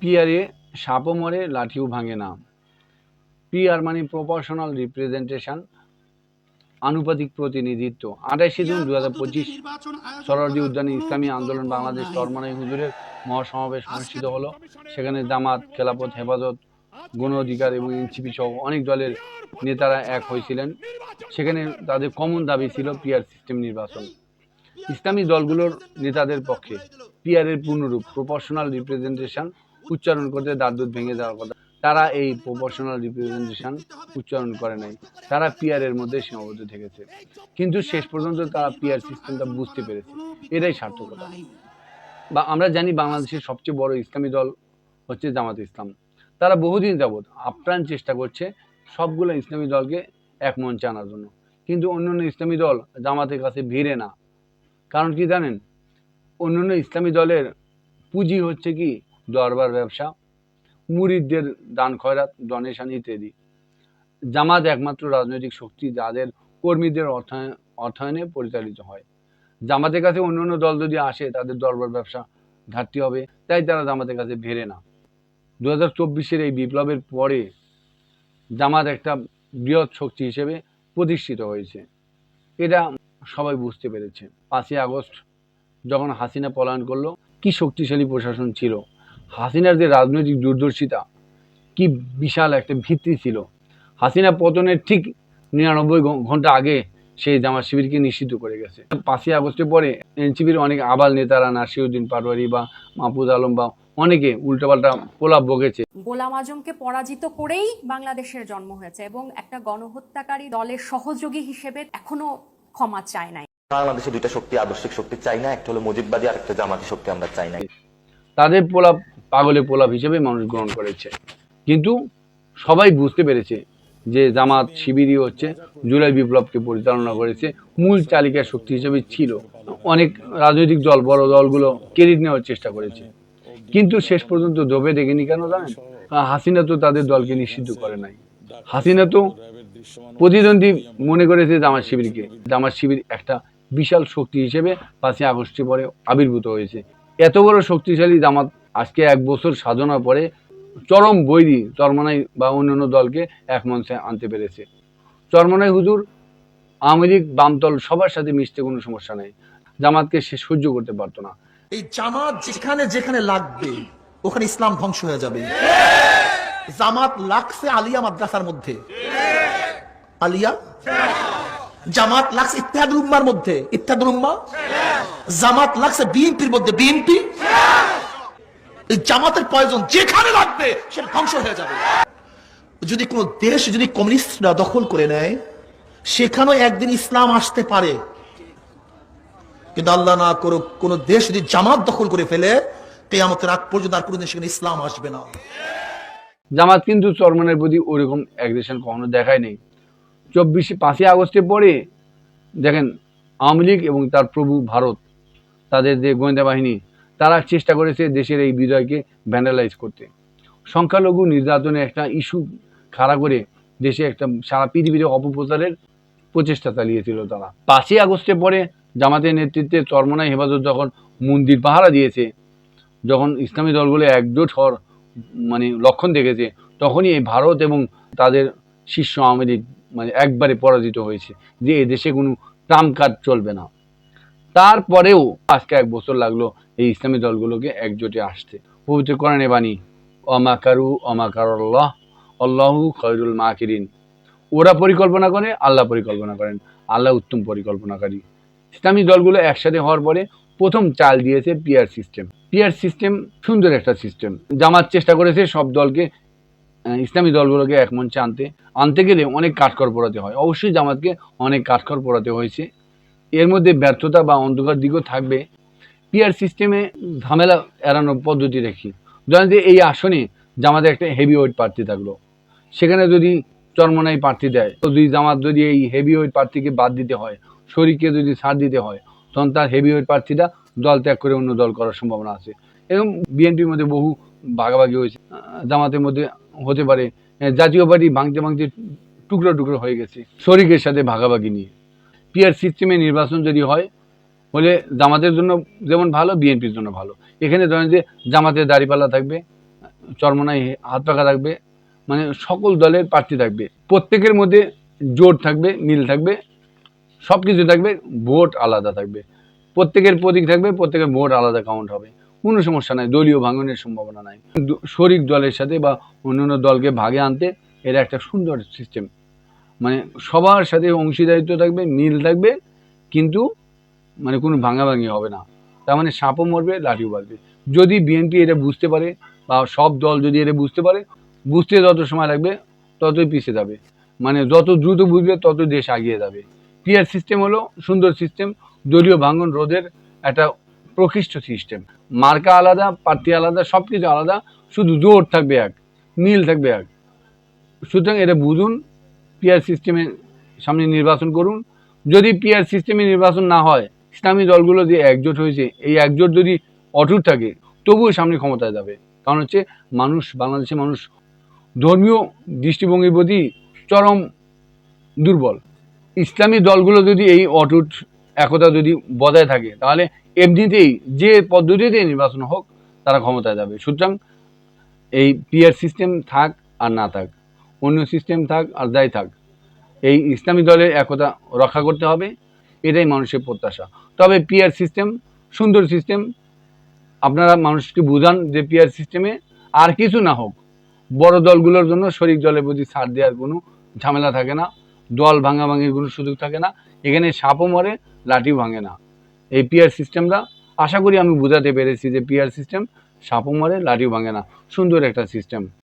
পিয়ারে সাপও মরে লাঠিও ভাঙে না। পিআর মানে প্রপোর্শনাল রিপ্রেজেন্টেশন আনুপাতিক প্রতিনিধিত্ব। আঠাশে জুন দু হাজার পঁচিশ সরোয়ার্দী উদ্যানে ইসলামী আন্দোলন বাংলাদেশ চরমনাই হুজুরের মহাসমাবেশ অনুষ্ঠিত হলো। সেখানে জামাত খেলাপথ হেফাজত গণ অধিকার এবং এনসিপি সহ অনেক দলের নেতারা এক হয়েছিলেন। সেখানে তাদের কমন দাবি ছিল পিয়ার সিস্টেম নির্বাচন। ইসলামী দলগুলোর নেতাদের পক্ষে পিয়ারের পূর্ণরূপ প্রপোর্শনাল রিপ্রেজেন্টেশন উচ্চারণ করতে দাঁত ভেঙে যাওয়ার কথা। তারা এই প্রপোর্শনাল রিপ্রেজেন্টেশন উচ্চারণ করে নাই। তারা পিয়ারের মধ্যে সীমাবদ্ধ থেকেছে। কিন্তু শেষ পর্যন্ত তারা পিয়ার সিস্টেমটা বুঝতে পেরেছে। এটাই সার্থকতা। বা আমরা জানি বাংলাদেশের সবচেয়ে বড় ইসলামী দল হচ্ছে জামাত ইসলাম। তারা বহুদিন যাবৎ আপ্রাণ চেষ্টা করছে সবগুলো ইসলামী দলকে এক মঞ্চে আনার জন্য। কিন্তু অন্যান্য ইসলামী দল জামাতের কাছে ভিড়ে না। কারণ কি জানেন? অন্যান্য ইসলামী দলের পুঁজি হচ্ছে কি দরবার ব্যবসা, মুরিদদের দান খয়রাত ডোনেশন ইত্যাদি। জামাত একমাত্র রাজনৈতিক শক্তি যাদের কর্মীদের অর্থায়ন, অর্থায়নে পরিচালিত হয়। জামাতের কাছে অন্য অন্য দল যদি আসে, তাদের দরবার ব্যবসা ঘাটতি হবে, তাই তারা জামাতের কাছে ভেরে না। দু হাজার চব্বিশের এই বিপ্লবের পরে জামাত একটা বৃহৎ শক্তি হিসেবে প্রতিষ্ঠিত হয়েছে। এটা সবাই বুঝতে পেরেছে। পাঁচই আগস্ট যখন হাসিনা পলায়ন করল, কি শক্তিশালী প্রশাসন ছিল? হাসিনার যে রাজনৈতিক দূরদর্শিতা কি বিশাল একটা ভিত্তি ছিল। হাসিনা পতনের ঠিক নিরানব্বই ঘণ্টা আগে সেই জামাত শিবিরকে নিশ্চিত করে গেছে। পাঁচই আগস্টের পরে এনসিপির অনেক আবাল নেতারা নাসিরুদ্দিন পাটোয়ারি বা মাহফুজ আলম বা অনেকে উল্টোপাল্টা প্রলাপ বকেছে গোলাম আজমকে পরাজিত করেই বাংলাদেশের জন্ম হয়েছে এবং একটা গণহত্যাকারী দলের সহযোগী হিসেবে এখনও ক্ষমা চায় নাই। বাংলাদেশে দুইটা শক্তি আদর্শিক শক্তি চাই না একটা হলো মুজিববাদী আর একটা জামাতি শক্তি আমরা চাই না তাদের প্রলাপ পাগলে প্রলাপ হিসেবে মানুষ গ্রহণ করেছে। কিন্তু সবাই বুঝতে পেরেছে যে জামাত শিবিরই হচ্ছে, জুলাই বিপ্লবকে পরিচালনা করেছে, মূল চালিকা শক্তি হিসেবে ছিল। অনেক রাজনৈতিক দল, বড় দলগুলো ক্রেডিট নেওয়ার চেষ্টা করেছে। কিন্তু শেষ পর্যন্ত দবে দেখেনি কেন জানেন? হাসিনা তো তাদের দলকে নিষিদ্ধ করে নাই। হাসিনা তো প্রতিদ্বন্দ্বী মনে করেছে জামাত শিবিরকে। জামাত শিবির একটা বিশাল শক্তি হিসেবে পাঁচই আগস্টে পরে আবির্ভূত হয়েছে। এত বড় শক্তিশালী জামাত আজকে এক বছর সাধনা পরে চরম বৈরী চরমানাই বা অন্যান্য দলকে এক মঞ্চে আনতে পেরেছে। চরমানাই হুজুর, আওয়ামী লীগ, বামদল সবার সাথে মিশতে কোনো সমস্যা নেই। জামাতকে সে সহ্য করতে পারতো না। এই জামাত যেখানে যেখানে লাগবে, ওখানে ইসলাম ধ্বংস হয়ে যাবে। জামাত লাগছে আলিয়া মাদ্রাসার মধ্যে। আলিয়া? জামাত লাগছে ইত্যাদুল উম্মার মধ্যে। ইত্যাদুল উম্মা? জামাত লাগছে বিএনপির মধ্যে। বিএনপি? এই জামাতের প্রয়োজন যেখানে লাগবে সেটা ধ্বংস হয়ে যাবে। যদি কোনো দেশ, যদি কমিউনিস্টরা দখল করে নেয়, সেখানেও একদিন ইসলাম আসতে পারে। কিন্তু আল্লাহ না করুক, কোন দেশ যদি জামাত দখল করে ফেলে, কেয়ামতের আগ পর্যন্ত আর কোনোদিন সেখানে ইসলাম আসবে না। জামাত কিন্তু চরমনের প্রতি ওরকম অ্যাগ্রেশন কখনো দেখায় নেই। চব্বিশে পাঁচই আগস্টের পরে, দেখেন, আওয়ামী লীগ এবং তার প্রভু ভারত, তাদের যে গোয়েন্দা বাহিনী তারা চেষ্টা করেছে দেশের এই বিজয়কে ভ্যান্ডালাইজ করতে। সংখ্যালঘু নির্যাতনের একটা ইস্যু খাড়া করে দেশে একটা সারা পৃথিবীতে অপপ্রচারের প্রচেষ্টা চালিয়েছিল তারা। পাঁচই আগস্টের পরে জামাতের নেতৃত্বে চরমনাই হেফাজত যখন মন্দির পাহারা দিয়েছে, যখন ইসলামী দলগুলো একজোট হওয়ার মানে লক্ষণ দেখেছে, তখনই এই ভারত এবং তাদের শীর্ষ আওয়ামী লীগ মানে একবারে পরাজিত হয়েছে যে এদেশে কোনো ট্রাম্প কার্ড চলবে না। তারপরেও আজকে এক বছর লাগল এই ইসলামী দলগুলোকে একজোটে আসতে। পবিত্র কোরআনে বাণী অমাকারু অমাকার আল্লাহ, আল্লাহু খয়রুল মাকিরিন। ওরা পরিকল্পনা করে, আল্লাহ পরিকল্পনা করেন। আল্লাহ উত্তম পরিকল্পনাকারী। ইসলামী দলগুলো একসাথে হওয়ার পরে প্রথম চাল দিয়েছে পিয়ার সিস্টেম। পিয়ার সিস্টেম সুন্দর একটা সিস্টেম। জামাত চেষ্টা করেছে সব দলকে ইসলামী দলগুলোকে এক মঞ্চে আনতে। আনতে গেলে অনেক কাঠখড় পোড়াতে হয়। অবশ্যই জামাতকে অনেক কাঠখড় পোড়াতে হয়েছে। এর মধ্যে ব্যর্থতা বা অন্ধকার দিকও থাকবে। পিয়ার সিস্টেমে ঝামেলা এড়ানোর পদ্ধতি রাখি ধরেন যে এই আসনে জামাতে একটা হেভি ওয়েট প্রার্থী থাকল। সেখানে যদি চরমনাই প্রার্থী দেয় যদি জামাত যদি এই হেভি ওয়েট প্রার্থীকে বাদ দিতে হয় শরীরকে যদি ছাড় দিতে হয়, তখন তার হেভি ওয়েট প্রার্থীটা দল ত্যাগ করে অন্য দল করার সম্ভাবনা আছে। এবং বিএনপির মধ্যে বহু ভাগাভাগি হয়েছে। জামাতের মধ্যে হতে পারে। জাতীয় পার্টি ভাঙতে ভাঙতে টুকরো টুকরো হয়ে গেছে। শরিকের সাথে ভাগাভাগি নিয়ে। পিয়ার সিস্টেমে নির্বাচন যদি হয়, হলে জামাতের জন্য যেমন ভালো, বিএনপির জন্য ভালো। এখানে ধরেন যে জামাতের দাড়িপাল্লা থাকবে, চরমনায় হাত পাকা থাকবে মানে সকল দলের প্রার্থী থাকবে। প্রত্যেকের মধ্যে জোট থাকবে, মিল থাকবে সব কিছু থাকবে, ভোট আলাদা থাকবে। প্রত্যেকের প্রতীক থাকবে, প্রত্যেকের ভোট আলাদা কাউন্ট হবে। কোনো সমস্যা নাই, দলীয় ভাঙনের সম্ভাবনা নাই। শরিক দলের সাথে বা অন্যান্য দলকে ভাগে আনতে এর একটা সুন্দর সিস্টেম মানে সবার সাথে অংশীদারিত্ব থাকবে, মিল থাকবে, কিন্তু মানে কোনো ভাঙাভাঙি হবে না। তার মানে সাপও মরবে, লাঠিও বাঁধবে। যদি বিএনপি এটা বুঝতে পারে বা সব দল যদি এটা বুঝতে পারে, বুঝতে যত সময় লাগবে, ততই পিছিয়ে যাবে। মানে যত দ্রুত বুঝবে, তত দেশ এগিয়ে যাবে। পিয়ার সিস্টেম হলো, সুন্দর সিস্টেম দলীয় ভাঙন রোধের একটা প্রকৃষ্ট সিস্টেম মার্কা আলাদা, প্রার্থী আলাদা সব কিছু আলাদা, শুধু জোর থাকবে এক, মিল থাকবে এক। সুতরাং এটা বুঝুন পিয়ার সিস্টেমে সামনে নির্বাচন করুন। যদি পিয়ার সিস্টেমে নির্বাচন না হয়, ইসলামী দলগুলো যে একজোট হয়েছে, এই একজোট যদি অটুট থাকে, তবুও সামনে ক্ষমতায় যাবে। কারণ হচ্ছে মানুষ বাংলাদেশের মানুষ ধর্মীয় দৃষ্টিভঙ্গির প্রতি চরম দুর্বল। ইসলামী দলগুলো যদি এই অটুট একতা যদি বজায় থাকে, তাহলে এমনিতেই যে পদ্ধতিতে নির্বাচন হোক, তারা ক্ষমতায় যাবে। সুতরাং এই পিয়ার সিস্টেম থাক আর না থাক। অন্য সিস্টেম থাক আর যাই থাক। এই ইসলামী দলের একতা রক্ষা করতে হবে, এটাই মানুষের প্রত্যাশা। তবে পিয়ার সিস্টেম সুন্দর সিস্টেম আপনারা মানুষকে বুঝান যে পিয়ার সিস্টেমে আর কিছু না হোক, বড় দলগুলোর জন্য শরিক দলের প্রতি ছাড় দেওয়ার কোনো ঝামেলা থাকে না, দল ভাঙাভাঙির কোনো সুযোগ থাকে না, এখানে সাপও মরে লাঠিও ভাঙে না। এই পিয়ার সিস্টেমটা আশা করি আমি বোঝাতে পেরেছি যে পিয়ার সিস্টেম সাপও মরে, লাঠিও ভাঙে না। সুন্দর একটা সিস্টেম